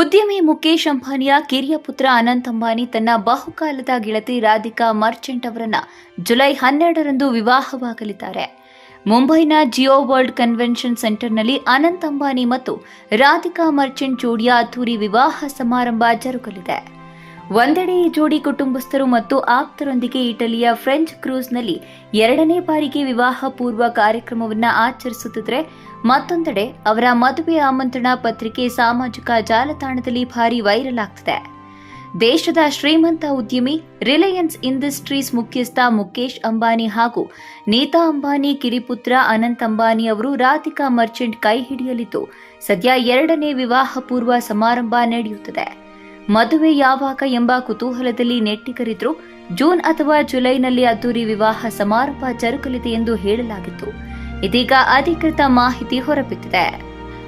ಉದ್ಯಮಿ ಮುಖೇಶ್ ಅಂಬಾನಿಯ ಕಿರಿಯ ಪುತ್ರ ಅನಂತ್ ಅಂಬಾನಿ ತನ್ನ ಬಹುಕಾಲದ ಗೆಳತಿ ರಾಧಿಕಾ ಮರ್ಚೆಂಟ್ ಅವರನ್ನ ಜುಲೈ ಹನ್ನೆರಡರಂದು ವಿವಾಹವಾಗಲಿದ್ದಾರೆ. ಮುಂಬೈನ ಜಿಯೋ ವರ್ಲ್ಡ್ ಕನ್ವೆನ್ಷನ್ ಸೆಂಟರ್ನಲ್ಲಿ ಅನಂತ್ ಅಂಬಾನಿ ಮತ್ತು ರಾಧಿಕಾ ಮರ್ಚೆಂಟ್ ಜೋಡಿಯ ಅದ್ದೂರಿ ವಿವಾಹ ಸಮಾರಂಭ ಜರುಗಲಿದೆ. ಒಂದೆಡೆ ಈ ಜೋಡಿ ಕುಟುಂಬಸ್ಥರು ಮತ್ತು ಆಪ್ತರೊಂದಿಗೆ ಇಟಲಿಯ ಫ್ರೆಂಚ್ ಕ್ರೂಸ್ನಲ್ಲಿ ಎರಡನೇ ಬಾರಿಗೆ ವಿವಾಹ ಪೂರ್ವ ಕಾರ್ಯಕ್ರಮವನ್ನು ಆಚರಿಸುತ್ತಿದ್ರೆ ಮತ್ತೊಂದೆಡೆ ಅವರ ಮದುವೆ ಆಮಂತ್ರಣ ಪತ್ರಿಕೆ ಸಾಮಾಜಿಕ ಜಾಲತಾಣದಲ್ಲಿ ಭಾರಿ ವೈರಲ್ ಆಗ್ತಿದೆ. ದೇಶದ ಶ್ರೀಮಂತ ಉದ್ಯಮಿ ರಿಲಯನ್ಸ್ ಇಂಡಸ್ಟ್ರೀಸ್ ಮುಖ್ಯಸ್ಥ ಮುಖೇಶ್ ಅಂಬಾನಿ ಹಾಗೂ ನೀತಾ ಅಂಬಾನಿ, ಕಿರಿಪುತ್ರ ಅನಂತ್ ಅಂಬಾನಿ ಅವರು ರಾಧಿಕಾ ಮರ್ಚೆಂಟ್ ಕೈ ಹಿಡಿಯಲಿದ್ದು, ಸದ್ಯ ಎರಡನೇ ವಿವಾಹ ಪೂರ್ವ ಸಮಾರಂಭ ನಡೆಯುತ್ತದೆ. ಮದುವೆ ಯಾವಾಗ ಎಂಬ ಕುತೂಹಲದಲ್ಲಿ ನೆಟ್ಟಿಗರಿದ್ರು ಜೂನ್ ಅಥವಾ ಜುಲೈನಲ್ಲಿ ಅದ್ದೂರಿ ವಿವಾಹ ಸಮಾರಂಭ ಜರುಗಲಿದೆ ಎಂದು ಹೇಳಲಾಗಿತ್ತು. ಇದೀಗ ಅಧಿಕೃತ ಮಾಹಿತಿ ಹೊರಬಿದ್ದಿದೆ.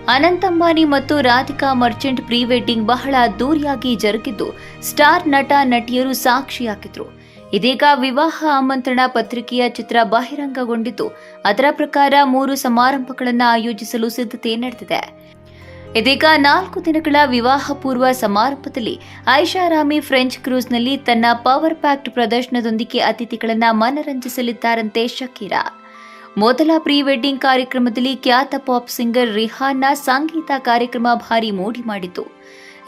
ಅನಂತ್ ಅಂಬಾನಿ ಮತ್ತು ರಾಧಿಕಾ ಮರ್ಚೆಂಟ್ ಪ್ರೀ ವೆಡ್ಡಿಂಗ್ ಬಹಳ ಅದ್ದೂರಿಯಾಗಿ ಜರುಗಿದ್ದು ಸ್ಟಾರ್ ನಟ ನಟಿಯರು ಸಾಕ್ಷಿಯಾಗಿದ್ರು. ಇದೀಗ ವಿವಾಹ ಆಮಂತ್ರಣ ಪತ್ರಿಕೆಯ ಚಿತ್ರ ಬಹಿರಂಗಗೊಂಡಿದ್ದು ಅದರ ಪ್ರಕಾರ ಮೂರು ಸಮಾರಂಭಗಳನ್ನು ಆಯೋಜಿಸಲು ಸಿದ್ಧತೆ ನಡೆದಿದೆ. ಇದೀಗ ನಾಲ್ಕು ದಿನಗಳ ವಿವಾಹ ಪೂರ್ವ ಸಮಾರಂಭದಲ್ಲಿ ಐಷಾರಾಮಿ ಫ್ರೆಂಚ್ ಕ್ರೂಸ್ನಲ್ಲಿ ತನ್ನ ಪವರ್ ಪ್ಯಾಕ್ಟ್ ಪ್ರದರ್ಶನದೊಂದಿಗೆ ಅತಿಥಿಗಳನ್ನು ಮನರಂಜಿಸಲಿದ್ದಾರಂತೆ ಶಕೀರಾ. ಮೊದಲ ಪ್ರೀ ವೆಡ್ಡಿಂಗ್ ಕಾರ್ಯಕ್ರಮದಲ್ಲಿ ಖ್ಯಾತ ಪಾಪ್ ಸಿಂಗರ್ ರಿಹಾನ್ನ ಸಂಗೀತ ಕಾರ್ಯಕ್ರಮ ಭಾರಿ ಮೋಡಿ ಮಾಡಿತು.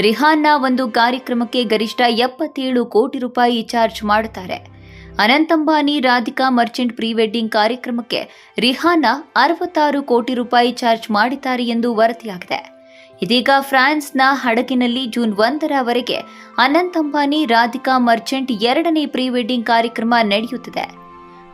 ರಿಹಾನ್ನ ಒಂದು ಕಾರ್ಯಕ್ರಮಕ್ಕೆ ಗರಿಷ್ಠ ಎಪ್ಪತ್ತೇಳು ಕೋಟಿ ರೂಪಾಯಿ ಚಾರ್ಜ್ ಮಾಡುತ್ತಾರೆ. ಅನಂತಂಬಾನಿ ರಾಧಿಕಾ ಮರ್ಚೆಂಟ್ ಪ್ರೀ ವೆಡ್ಡಿಂಗ್ ಕಾರ್ಯಕ್ರಮಕ್ಕೆ ರಿಹಾನ್ನ ಅರವತ್ತಾರು ಕೋಟಿ ರೂಪಾಯಿ ಚಾರ್ಜ್ ಮಾಡಿದ್ದಾರೆ ಎಂದು ವರದಿಯಾಗಿದೆ. ಇದೀಗ ಫ್ರಾನ್ಸ್ನ ಹಡಗಿನಲ್ಲಿ ಜೂನ್ ಒಂದರವರೆಗೆ ಅನಂತ್ ಅಂಬಾನಿ, ರಾಧಿಕಾ ಮರ್ಚೆಂಟ್ ಎರಡನೇ ಪ್ರೀ ವೆಡ್ಡಿಂಗ್ ಕಾರ್ಯಕ್ರಮ ನಡೆಯುತ್ತಿದೆ.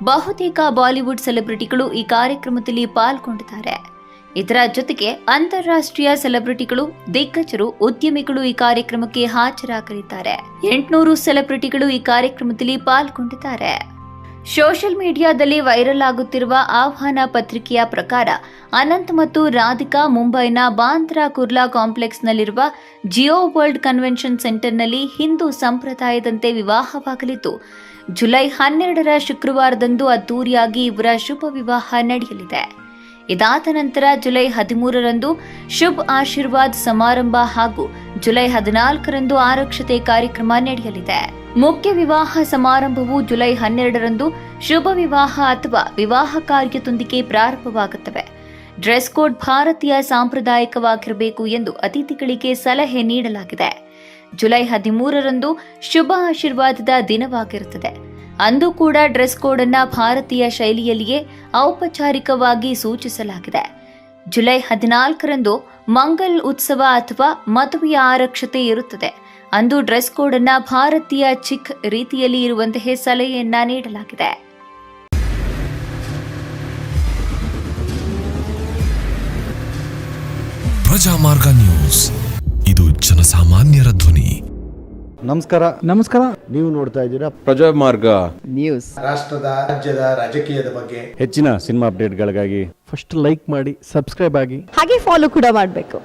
ಬಹುತೇಕ ಬಾಲಿವುಡ್ ಸೆಲೆಬ್ರಿಟಿಗಳು ಈ ಕಾರ್ಯಕ್ರಮದಲ್ಲಿ ಪಾಲ್ಗೊಂಡಿದ್ದಾರೆ. ಇದರ ಜೊತೆಗೆ ಅಂತಾರಾಷ್ಟ್ರೀಯ ಸೆಲೆಬ್ರಿಟಿಗಳು, ದಿಗ್ಗಜರು, ಉದ್ಯಮಿಗಳು ಈ ಕಾರ್ಯಕ್ರಮಕ್ಕೆ ಹಾಜರಾಗಲಿದ್ದಾರೆ. ಎಂಟುನೂರು ಸೆಲೆಬ್ರಿಟಿಗಳು ಈ ಕಾರ್ಯಕ್ರಮದಲ್ಲಿ ಪಾಲ್ಗೊಂಡಿದ್ದಾರೆ. ಸೋಷಿಯಲ್ ಮೀಡಿಯಾದಲ್ಲಿ ವೈರಲ್ ಆಗುತ್ತಿರುವ ಆಹ್ವಾನ ಪತ್ರಿಕೆಯ ಪ್ರಕಾರ ಅನಂತ್ ಮತ್ತು ರಾಧಿಕಾ ಮುಂಬೈನ ಬಾಂದ್ರಾ ಕುರ್ಲಾ ಕಾಂಪ್ಲೆಕ್ಸ್ನಲ್ಲಿರುವ ಜಿಯೋ ವರ್ಲ್ಡ್ ಕನ್ವೆನ್ಷನ್ ಸೆಂಟರ್ನಲ್ಲಿ ಹಿಂದೂ ಸಂಪ್ರದಾಯದಂತೆ ವಿವಾಹವಾಗಲಿದ್ದು, ಜುಲೈ ಹನ್ನೆರಡರ ಶುಕ್ರವಾರದಂದು ಅದ್ದೂರಿಯಾಗಿ ಇವರ ಶುಭ ವಿವಾಹ ನಡೆಯಲಿದೆ. ಇದಾದ ನಂತರ ಜುಲೈ ಹದಿಮೂರರಂದು ಶುಭ್ ಆಶೀರ್ವಾದ್ ಸಮಾರಂಭ ಹಾಗೂ ಜುಲೈ ಹದಿನಾಲ್ಕರಂದು ಆರಕ್ಷತೆ ಕಾರ್ಯಕ್ರಮ ನಡೆಯಲಿದೆ. ಮುಖ್ಯ ವಿವಾಹ ಸಮಾರಂಭವು ಜುಲೈ ಹನ್ನೆರಡರಂದು ಶುಭ ವಿವಾಹ ಅಥವಾ ವಿವಾಹ ಕಾರ್ಯದೊಂದಿಗೆ ಪ್ರಾರಂಭವಾಗುತ್ತವೆ. ಡ್ರೆಸ್ ಕೋಡ್ ಭಾರತೀಯ ಸಾಂಪ್ರದಾಯಿಕವಾಗಿರಬೇಕು ಎಂದು ಅತಿಥಿಗಳಿಗೆ ಸಲಹೆ ನೀಡಲಾಗಿದೆ. ಜುಲೈ ಹದಿಮೂರರಂದು ಶುಭ ಆಶೀರ್ವಾದದ ದಿನವಾಗಿರುತ್ತದೆ. ಅಂದು ಕೂಡ ಡ್ರೆಸ್ ಕೋಡ್ ಅನ್ನ ಭಾರತೀಯ ಶೈಲಿಯಲ್ಲಿಯೇ ಔಪಚಾರಿಕವಾಗಿ ಸೂಚಿಸಲಾಗಿದೆ. ಜುಲೈ ಹದಿನಾಲ್ಕರಂದು ಮಂಗಲ್ ಉತ್ಸವ ಅಥವಾ ಮದುವೆಯ ಆರಕ್ಷತೆ ಇರುತ್ತದೆ. ಅಂದು ಡ್ರೆಸ್ ಕೋಡ್ ಅನ್ನ ಭಾರತೀಯ ಚಿಕ್ ರೀತಿಯಲ್ಲಿ ಇರುವಂತಹ ಸಲಹೆಯನ್ನ ನೀಡಲಾಗಿದೆ. ಪ್ರಜಾಮಾರ್ಗ ನ್ಯೂಸ್. ಇದು ಜನಸಾಮಾನ್ಯರ ಧ್ವನಿ. ನಮಸ್ಕಾರ. ನಮಸ್ಕಾರ. ನೀವು ನೋಡ್ತಾ ಇದ್ದೀರಾ ಪ್ರಜಾಮಾರ್ಗ ನ್ಯೂಸ್. ರಾಷ್ಟ್ರದ ರಾಜ್ಯದ ರಾಜಕೀಯದ ಬಗ್ಗೆ. ಹೆಚ್ಚಿನ ಸಿನಿಮಾ ಅಪ್ಡೇಟ್ಗಳಿಗಾಗಿ ಫಸ್ಟ್ ಲೈಕ್ ಮಾಡಿ ಸಬ್ಸ್ಕ್ರೈಬ್ ಆಗಿ. ಹಾಗೆ ಫಾಲೋ ಕೂಡ ಮಾಡಬೇಕು.